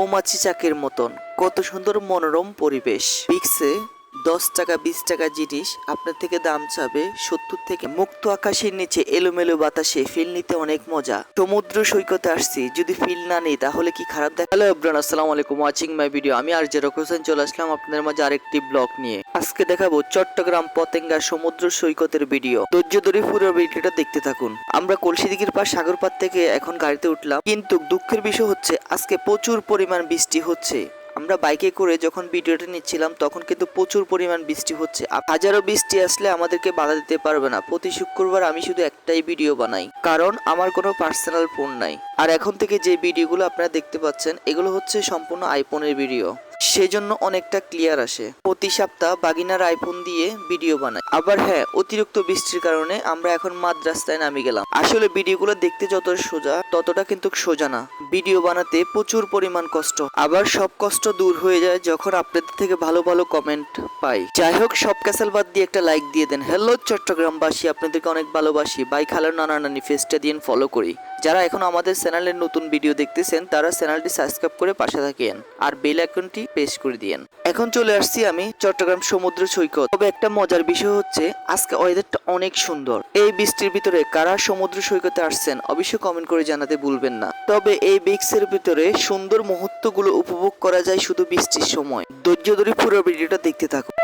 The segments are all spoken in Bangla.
মৌমাছি চাকের মতন। কত সুন্দর মনোরম পরিবেশ। বিক্সে দশ টাকা, বিশ টাকা জিনিস আপনার থেকে দাম চাবে সত্তর থেকে। মুক্ত আকাশের নিচে এলোমেলো বাতাসে ফিল নিতে অনেক মজা। সমুদ্র সৈকতে আসছি, যদি ফিল না নেই তাহলে কি খারাপ দেখা হ্যালো এভরান আসসালামু আলাইকুম ওয়াচিং মাই ভিডিও আমি আর জেরক হোসেন চলে আসলাম আপনাদের মাঝে আরেকটি ব্লগ নিয়ে। আজকে দেখাবো চট্টগ্রাম পতেঙ্গা সমুদ্র সৈকতের ভিডিও ধৈর্য ধরে পুরো ভিডিওটা দেখতে থাকুন। আমরা কলসিদিঘির পার সাগরপাত থেকে এখন গাড়িতে উঠলাম, কিন্তু দুঃখের বিষয় হচ্ছে, আজকে প্রচুর পরিমাণ বৃষ্টি হচ্ছে। আমরা বাইকে করে যখন ভিডিওটা নিচ্ছিলাম, তখন কিন্তু প্রচুর পরিমাণ বৃষ্টি হচ্ছে। হাজারো বৃষ্টি আসলে আমাদেরকে বাধা দিতে পারবে না। প্রতি শুক্রবার আমি শুধু একটাই ভিডিও বানাই। কারণ আমার কোনো পার্সোনাল ফোন নাই। আর এখন থেকে যে ভিডিওগুলো আপনারা দেখতে পাচ্ছেন, এগুলো হচ্ছে সম্পূর্ণ আইফোনের ভিডিও। সেজন্য অনেকটা ক্লিয়ার আসে। প্রতি সপ্তাহ বাগিনার আইফোন দিয়ে ভিডিও বানাই। আবার হ্যাঁ অতিরিক্ত বৃষ্টির কারণে আমরা এখন মাঝ রাস্তায় নামে গেলাম। আসলে ভিডিওগুলো দেখতে যত সোজা, ততটা কিন্তু সোজা না। ভিডিও বানাতে প্রচুর পরিমাণ কষ্ট। আবার সব কষ্ট দূর হয়ে যায় যখন আপনাদের থেকে ভালো ভালো কমেন্ট পাই। যাই হোক, সব ক্যাসেল বাদ দিয়ে একটা লাইক দিয়ে দেন। হ্যালো চট্টগ্রামবাসী, আপনাদেরকে অনেক ভালোবাসি। বাই খালার নানা নানি ফেসটা দিয়ে ফলো করি। যারা এখন আমাদের চ্যানেলের নতুন ভিডিও দেখতেছেন, তারা চ্যানেলটি সাবস্ক্রাইব করে পাশে থাকেন। আর বেল আইকনটি প্রেস করে দিয়েন। এখন চলে আসছি আমি চট্টগ্রাম সমুদ্র সৈকত। তবে একটা মজার বিষয় হচ্ছে, আজকে ওয়েদারটা অনেক সুন্দর। এই বৃষ্টির ভিতরে কারা সমুদ্র সৈকতে আসছেন, অবশ্যই কমেন্ট করে জানাতে ভুলবেন না। তবে এই বিক্সের ভিতরে সুন্দর মুহূর্তগুলো উপভোগ করা যায় শুধু বৃষ্টির সময়। ধৈর্য ধরে পুরো ভিডিওটা দেখতে থাকুন।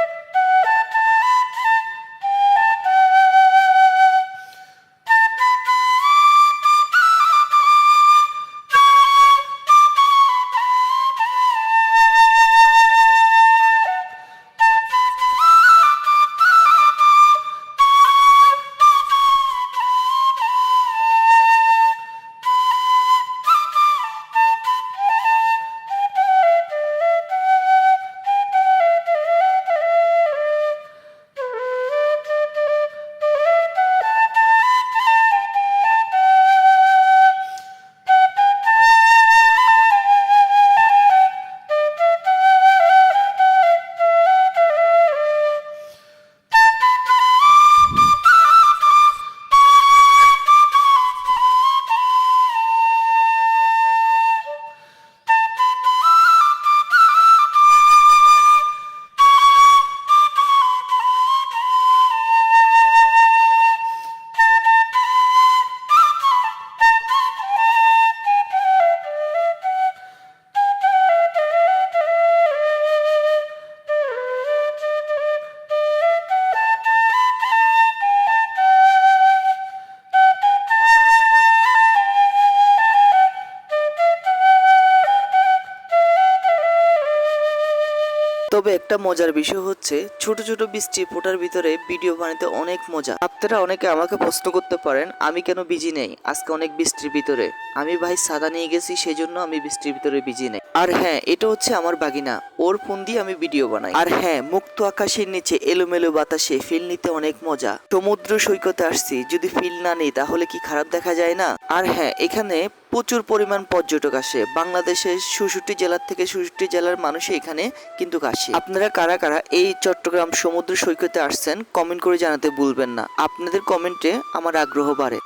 তবে একটা মজার বিষয় হচ্ছে, ছোট ছোট বৃষ্টি ফোটার ভিতরে ভিডিও বানাতে অনেক মজা। আপনারা অনেকে আমাকে প্রশ্ন করতে পারেন, আমি কেন বিজি নেই? আজকে অনেক বৃষ্টির ভিতরে। আমি ভাই সাদা নিয়ে গেছি, সেজন্য আমি বৃষ্টির ভিতরে বিজি নেই। আর হ্যাঁ এটা হচ্ছে আমার বাগিনা। ওর ফোন দিয়ে আমি ভিডিও বানাই। আর হ্যাঁ মুক্ত আকাশের নিচে এলোমেলো বাতাসে ফিল নিতে অনেক মজা। সমুদ্র সৈকতে আসছি, যদি ফিল না নেই তাহলে কি খারাপ দেখা যায় না? আর হ্যাঁ এখানে প্রচুর পরিমাণ পর্যটক আসে। বাংলাদেশের ষষট্টি জেলার থেকে ষষট্টি জেলার মানুষ এখানে কিন্তু আসে। আপনারা কারা কারা এই চট্টগ্রাম সমুদ্র সৈকতে আসছেন কমেন্ট করে জানাতে ভুলবেন না। আপনাদের কমেন্টে আমার আগ্রহ বাড়ে।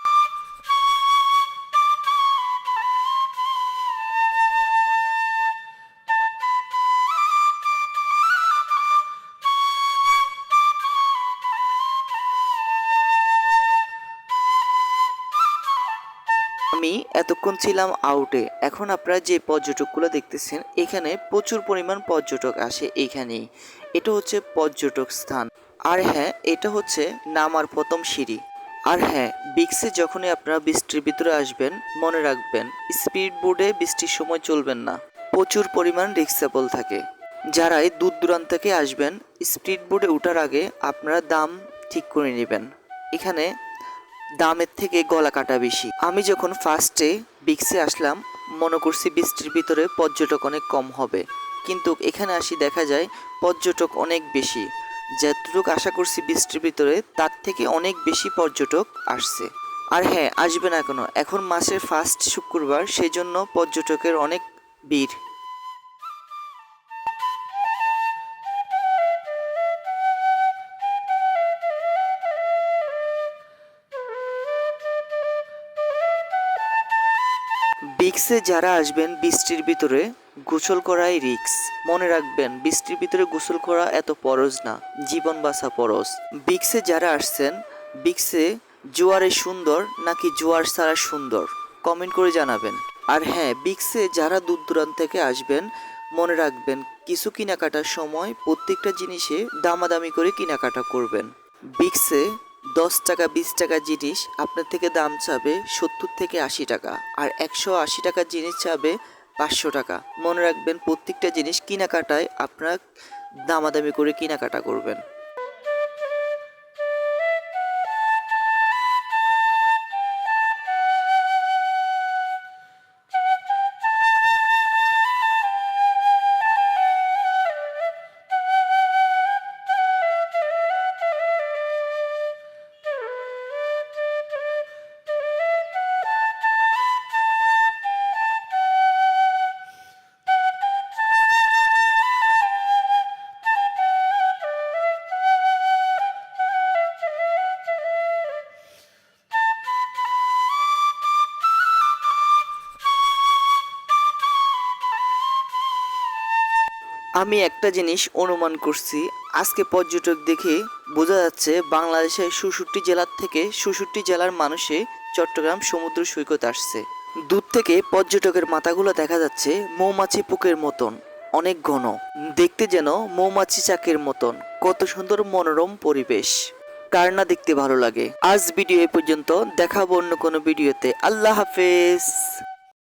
আমি এতক্ষণ ছিলাম আউটে এখন আপনারা যে পর্যটকগুলো দেখতেছেন, এখানে প্রচুর পরিমাণ পর্যটক আসে এইখানেই এটা হচ্ছে পর্যটক স্থান। আর হ্যাঁ এটা হচ্ছে নামার প্রথম সিঁড়ি। আর হ্যাঁ বিক্সে যখনই আপনারা বৃষ্টির ভিতরে আসবেন, মনে রাখবেন স্পিড বোর্ডে বৃষ্টির সময় চলবেন না। প্রচুর পরিমাণ রিক্সেবল থাকে। যারাই দূর দূরান্ত থেকে আসবেন স্পিড বোর্ডে ওঠার আগে আপনারা দাম ঠিক করে নেবেন। এখানে দামের থেকে গলা কাটা বেশি। আমি যখন ফার্স্টে বিক্সে আসলাম, মনে করছি বৃষ্টির ভিতরে পর্যটক অনেক কম হবে। কিন্তু এখানে আসি দেখা যায় পর্যটক অনেক বেশি। যতটুকু আশা করছি বৃষ্টির ভিতরে, তার থেকে অনেক বেশি পর্যটক আসছে। আর হ্যাঁ আসবে না এখনও এখন মাসের ফার্স্ট শুক্রবার সেই জন্য পর্যটকের অনেক ভিড়। বিক্সে যারা আসবেন বৃষ্টির ভিতরে, গোসল করাই রিক্স। মনে রাখবেন, বৃষ্টির ভিতরে গোসল করা এত পরজ না, জীবন বাঁচা পরজ। বিক্সে যারা আসছেন বিক্সে জোয়ারে সুন্দর নাকি জোয়ার ছাড়া সুন্দর? কমেন্ট করে জানাবেন। আর হ্যাঁ বিক্সে যারা দূর দূরান্ত থেকে আসবেন, মনে রাখবেন, কিছু কেনাকাটার সময় প্রত্যেকটা জিনিসে দামাদামি করে কেনাকাটা করবেন। বিক্সে দশ টাকা, বিশ টাকা জিনিস আপনার থেকে দাম চাবে সত্তর থেকে আশি টাকা আর একশো আশি টাকার জিনিস চাবে পাঁচশো টাকা। মনে রাখবেন, প্রত্যেকটা জিনিস কেনাকাটায় আপনার দামাদামি করে কেনাকাটা করবেন। আমি একটা জিনিস অনুমান করছি। আজকে পর্যটক দেখে বোঝা যাচ্ছে বাংলাদেশের সুষট্টি জেলার থেকে সুষট্টি জেলার মানুষে চট্টগ্রাম সমুদ্র সৈকত আসছে। দূর থেকে পর্যটকের মাথাগুলো দেখা যাচ্ছে মৌমাছি পোকের মতন, অনেক ঘন। দেখতে যেন মৌমাছি চাকের মতন, কত সুন্দর মনোরম পরিবেশ। কার না দেখতে ভালো লাগে? আজ ভিডিও এ পর্যন্ত, দেখাবো অন্য কোনো ভিডিওতে। আল্লাহ হাফেজ!